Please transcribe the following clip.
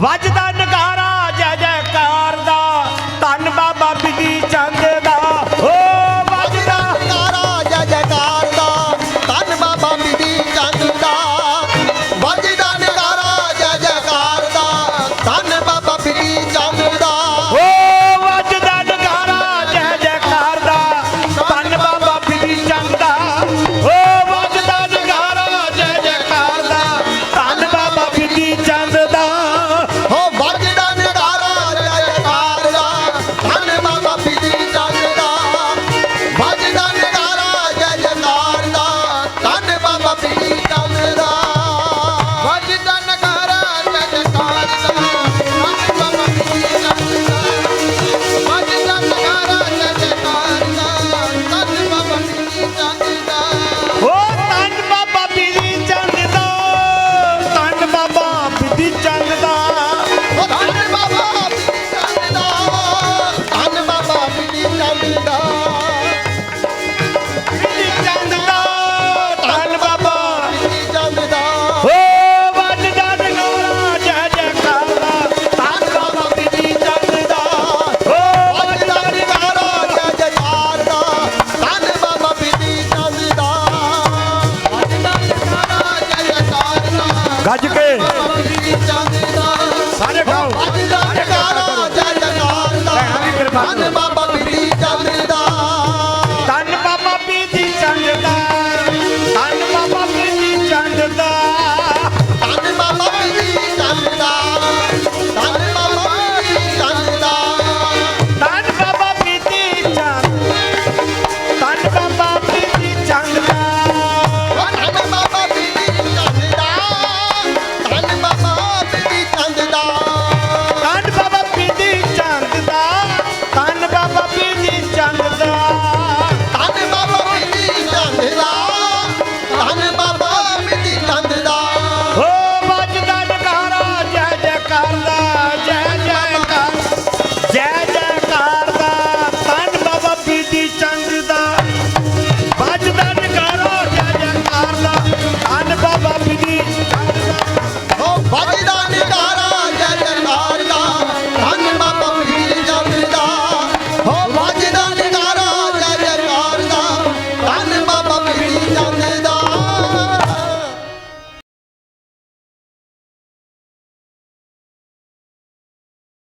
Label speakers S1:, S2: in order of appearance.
S1: ਵੱਜਦਾ ਗੱਜ ਕੇ। ਸਾਰੇ
S2: ਗਾਓ ਜੈ ਜੈ
S1: ਜੈ ਜੈ
S2: ਜੈ ਜੈ ਜੈ ਜੈ